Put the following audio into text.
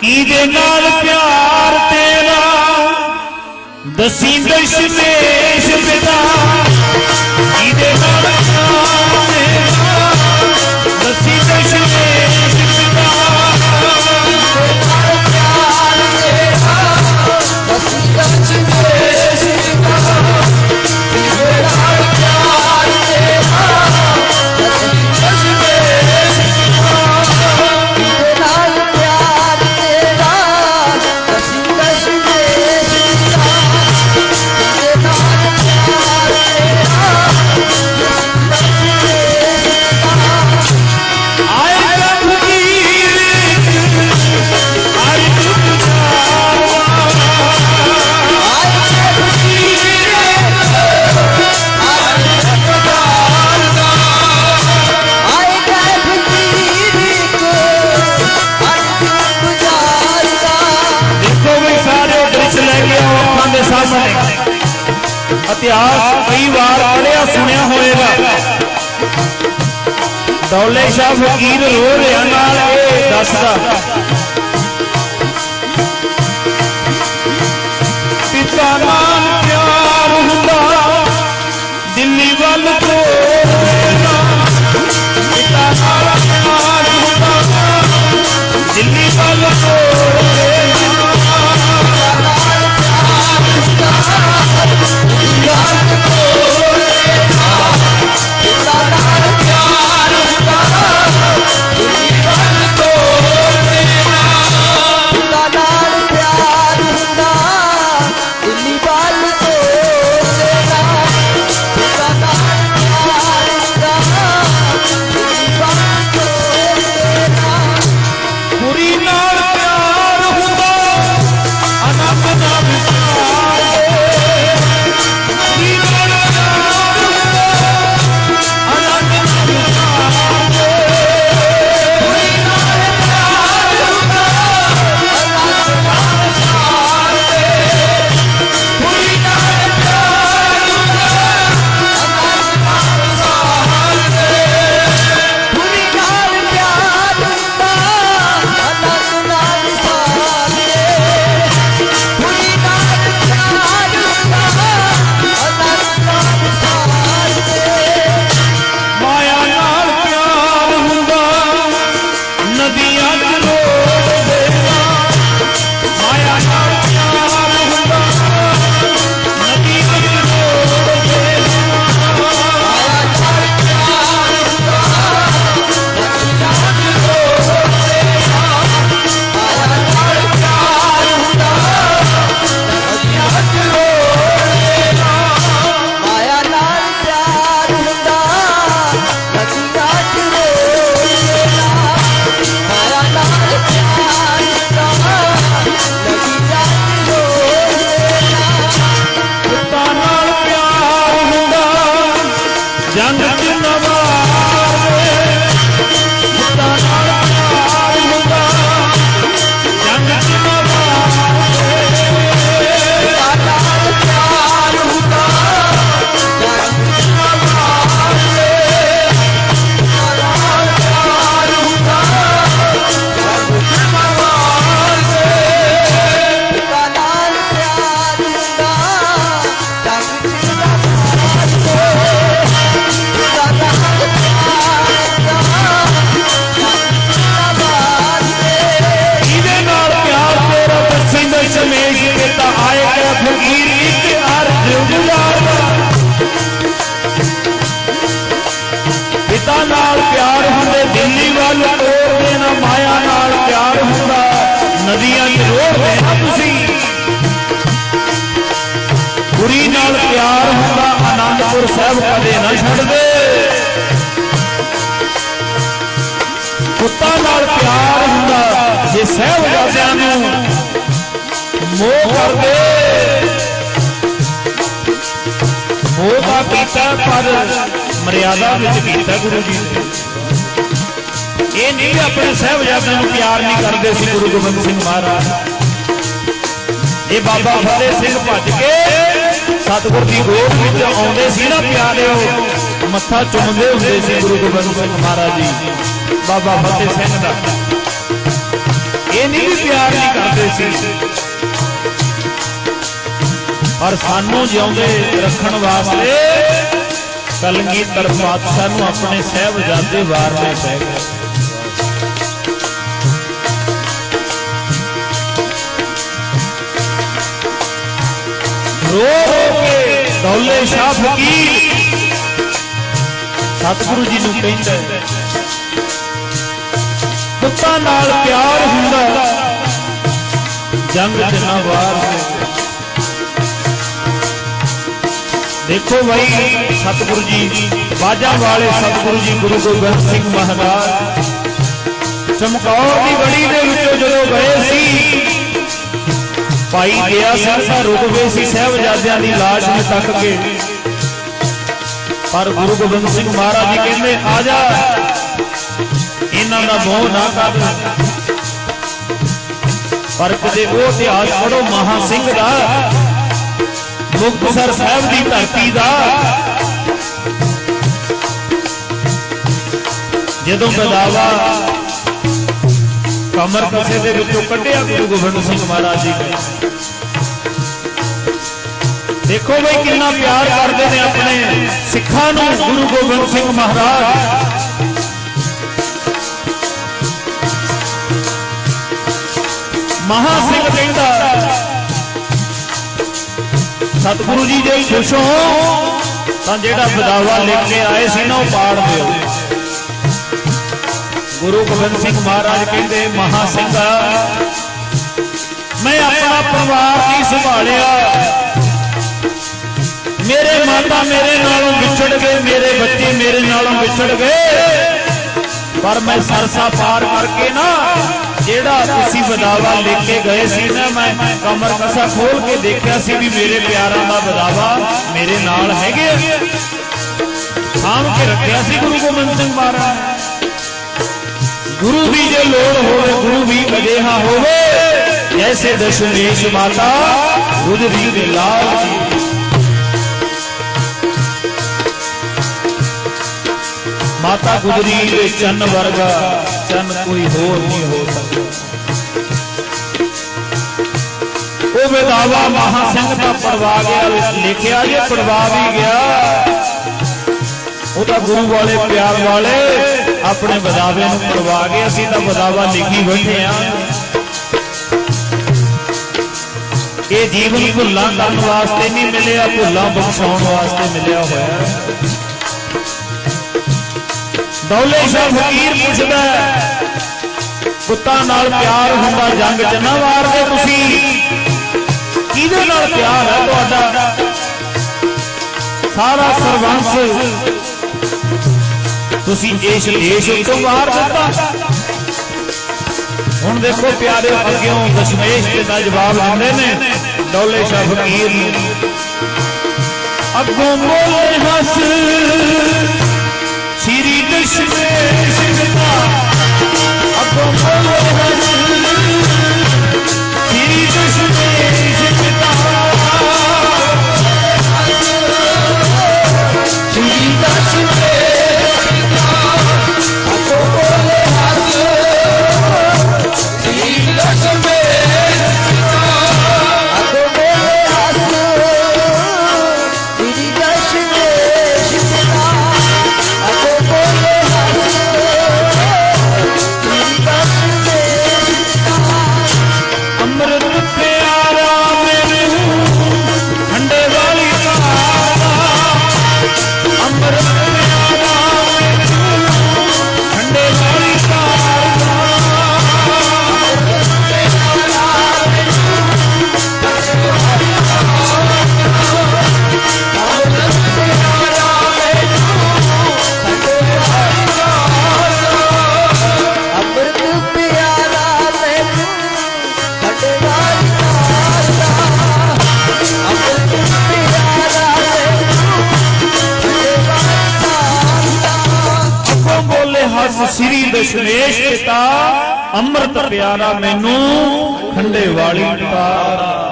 ਕਿਹਦੇ ਨਾਲ ਪਿਆਰ ਤੇਰਾ? ਦਸੀ ਦਸ਼ਮੇਸ਼ ਪਿਤਾ। ਦੌਲੇ ਸ਼ਾਹ ਫਕੀਰ ਰੋ ਰਿਹਾ ਨਾਲ ਇਹ ਦੱਸਦਾ। ਨਦੀਆਂ 'ਚ ਰੋੜਦੇ ਤੁਸੀਂ ਕੁੜੀ ਨਾਲ ਪਿਆਰ ਹੁੰਦਾ ਆਨੰਦਪੁਰ ਸਾਹਿਬ ਕਦੇ ਨਾ ਛੱਡਦੇ। ਪੁੱਤਾਂ ਨਾਲ ਪਿਆਰ ਹੁੰਦਾ, ਜੇ ਸਹਿਬਜ਼ਾਦਿਆਂ ਨੂੰ ਮੋਹ ਕਰਦੇ। ਮੋਹ ਦਾ ਕੀਤਾ ਪਰ ਮਰਿਆਦਾ ਵਿੱਚ ਕੀਤਾ ਗੁਰੂ ਜੀ ਨੇ। ਇਹ ਨਹੀਂ ਆਪਣੇ ਸਹਿਬਜ਼ਾਦਿਆਂ ਨੂੰ ਪਿਆਰ ਨਹੀਂ ਕਰਦੇ ਸੀ ਗੁਰੂ ਗੋਬਿੰਦ ਸਿੰਘ ਮਹਾਰਾਜ। ਇਹ ਬਾਬਾ ਫਤਿਹ ਸਿੰਘ ਭੱਜ ਕੇ ਸਤਿਗੁਰ ਦੀ ਗੋਦ ਵਿੱਚ ਆਉਂਦੇ ਸੀ ਨਾ ਪਿਆਰਿਓ ਮੱਥਾ ਚੁੰਮਦੇ ਹੁੰਦੇ ਸੀ ਗੁਰੂ ਗੋਬਿੰਦ ਸਿੰਘ ਮਹਾਰਾਜ ਜੀ। ਬਾਬਾ ਫਤਿਹ ਸਿੰਘ ਦਾ। ਇਹ ਨਹੀਂ ਵੀ ਪਿਆਰ ਨਹੀਂ ਕਰਦੇ ਸੀ। ਪਰ ਸਾਨੂੰ ਜਿਉਂਦੇ ਰੱਖਣ ਵਾਸਤੇ ਕਲਗੀਧਰ ਪਾਤਸ਼ਾਹ ਨੂੰ ਆਪਣੇ ਸਹਿਬਜ਼ਾਦੇ ਵਾਰਨੇ ਪੈ ਗਏ। ਰੋ ਰੋ ਕੇ ਦੌਲੇ ਸ਼ਾਹ ਫਕੀਰ। ਸਤਿਗੁਰੂ ਜੀ ਨੂੰ ਕਹਿੰਦਾ ਹੈ, ਪੁੱਤਾਂ ਨਾਲ ਪਿਆਰ ਹੁੰਦਾ ਜੰਗ ਚ ਨਾ ਵਾਰ ਦੇਖੋ ਭਾਈ ਸਤਿਗੁਰੂ ਜੀ ਬਾਜਾਂ ਵਾਲੇ ਸਤਿਗੁਰੂ ਜੀ ਗੁਰੂ ਗੋਬਿੰਦ ਸਿੰਘ ਮਹਾਰਾਜ। ਚਮਕੌਰ ਦੀ ਗੜੀ ਦੇ ਵਿੱਚੋਂ ਜਦੋਂ ਗਏ ਸੀ ਭਾਈ ਗਿਆ ਸਿੰਘ ਦਾ ਰੁਕਵੇ ਸੀ ਸਹਿਬਜ਼ਾਦਿਆਂ ਦੀ ਲਾਸ਼ ਨੂੰ ਤੱਕ ਕੇ। ਪਰ ਗੁਰੂ ਗੋਬਿੰਦ ਸਿੰਘ ਮਹਾਰਾਜ ਜੀ ਕਹਿੰਦੇ, ਆ ਜਾ। ਇਹਨਾਂ ਦਾ ਮੋਹ ਨਾ ਕਰ। ਪਰ ਕਦੇ ਉਹ ਇਤਿਹਾਸ ਪੜੋ ਮਹਾ ਸਿੰਘ ਦਾ ਮੁਕਤਸਰ ਸਾਹਿਬ ਦੀ ਧਰਤੀ ਦਾ। ਜਦੋਂ ਬਦਾਵਾ ਕਮਰ ਕਸੇ ਦੇ ਵਿੱਚੋਂ ਕੱਢਿਆ ਗੁਰੂ ਗੋਬਿੰਦ ਸਿੰਘ ਮਹਾਰਾਜ ਜੀ ਨੇ। ਦੇਖੋ ਬਈ ਕਿੰਨਾ ਪਿਆਰ ਕਰਦੇ ਨੇ ਆਪਣੇ ਸਿੱਖਾਂ ਨੂੰ ਗੁਰੂ ਗੋਬਿੰਦ ਸਿੰਘ ਮਹਾਰਾਜ। ਮਹਾ ਸਿੰਘ ਕਹਿੰਦਾ, ਸਤਿਗੁਰੂ ਜੀ ਜੇ ਖੁਸ਼ ਹੋ, ਤਾਂ ਜਿਹੜਾ ਬਦਾਵਾ ਲੈ ਕੇ ਆਏ ਸੀ ਨਾ ਉਹ ਪਾੜ ਦਿਓ। ਗੁਰੂ ਗੋਬਿੰਦ ਸਿੰਘ ਮਹਾਰਾਜ ਕਹਿੰਦੇ ਮਹਾ ਸਿੰਘਾ ਮੈਂ ਆਪਣਾ ਪਰਿਵਾਰ ਨਹੀਂ ਸੰਭਾਲਿਆ? ਮੇਰੇ ਮਾਤਾ ਮੇਰੇ ਨਾਲੋਂ ਵਿਛੜ ਗਏ, ਮੇਰੇ ਬੱਚੇ ਮੇਰੇ ਨਾਲੋਂ ਵਿਛੜ ਗਏ। ਪਰ ਮੈਂ ਸਰਸਾ ਪਾਰ ਕਰਕੇ ਨਾ, ਜਿਹੜਾ ਤੁਸੀਂ ਬਦਾਵਾ ਲੈ ਕੇ ਗਏ ਸੀ ਨਾ, ਮੈਂ ਕਮਰ ਕਸਾ ਖੋਲ ਕੇ ਦੇਖਿਆ ਸੀ ਵੀ ਮੇਰੇ ਪਿਆਰਾਂ ਦਾ ਬਦਾਵਾ ਮੇਰੇ ਨਾਲ ਹੈਗੇ ਸਾਂਭ ਕੇ ਰੱਖਿਆ ਸੀ ਗੁਰੂ ਗੋਬਿੰਦ ਸਿੰਘ ਮਹਾਰਾਜ। ਗੁਰੂ ਦੀ ਜੇ ਲੋੜ ਹੋਵੇ, ਗੁਰੂ ਵੀ ਅਜਿਹਾ ਹੋਵੇ। ਜੈਸੇ ਦਸ਼ਮੇਸ਼ ਮਾਤਾ, ਗੁਜਰੀ ਦੇ ਲਾਲ ਜੀ। ਮਾਤਾ ਗੁਜਰੀ ਦੇ ਚੰਨ ਵਰਗਾ, ਚੰਨ ਕੋਈ ਹੋਰ ਨਹੀਂ ਹੋ ਸਕਦਾ। ਉਹ ਵਿਦਾਵਾ ਮਹਾ ਸਿੰਘ ਦਾ ਪੜਵਾ ਗਿਆ ਲਿਖਿਆ ਜੇ ਪੜਵਾ ਵੀ ਗਿਆ, ਉਹ ਤਾਂ ਗੁਰੂ ਵਾਲੇ, ਪਿਆਰ ਵਾਲੇ ਆਪਣੇ ਬਦਾਵੇ ਨੂੰ ਪੜਵਾ ਕੇ ਅਸੀਂ ਤਾਂ ਬਦਾਵਾ ਲਿਖੀ ਬੈਠੇ ਆ ਇਹ ਜੀਵਨ ਭੁੱਲਾਂ ਕਰਨ ਵਾਸਤੇ ਨਹੀਂ ਮਿਲਿਆ ਭੁੱਲਾਂ ਬਖਸ਼ਾਉਣ ਵਾਸਤੇ ਮਿਲਿਆ ਹੋਇਆ। ਦੌਲੇ ਸ਼ਾਹ ਫਕੀਰ ਪੁੱਛਦਾ ਹੈ, ਪੁੱਤਾਂ ਨਾਲ ਪਿਆਰ ਹੁੰਦਾ ਜੰਗ ਚ ਨਾ ਵਾਰਦੇ ਤੁਸੀਂ? ਕਿਹਦੇ ਨਾਲ ਪਿਆਰ ਹੈ ਤੁਹਾਡਾ? ਸਾਰਾ ਸਰਵੰਸ ਤੁਸੀਂ ਇਸ ਦੇਸ਼ ਉੱਤੋਂ ਵਾਰ ਦਿੱਤਾ ਹੁਣ ਦੇਖੋ ਪਿਆਰੇ ਅੱਗਿਓਂ ਦਸ਼ਮੇਸ਼ ਦੇ ਦਾ ਜਵਾਬ ਦਿੰਦੇ ਨੇ, ਡੋਲੇ ਸ਼ਾਹ ਫਕੀਰ ਨੂੰ। ਅੱਗੋਂ ਬੋਲੇ ਹੱਸ, ਸ਼੍ਰੀ ਦਸ਼ਮੇਸ਼ ਪਿਤਾ ਅੱਗੋਂ ਬੋਲੇ ਹੱਸ, ਸ਼੍ਰੀ ਦਸ਼ਮੇਸ਼ ਦਸ਼ਮੇਸ਼ ਪਿਤਾ ਅੰਮ੍ਰਿਤ ਪਿਆਰਾ ਮੈਨੂੰ ਠੰਡੇ ਵਾਲੀ ਤਾਰਾ।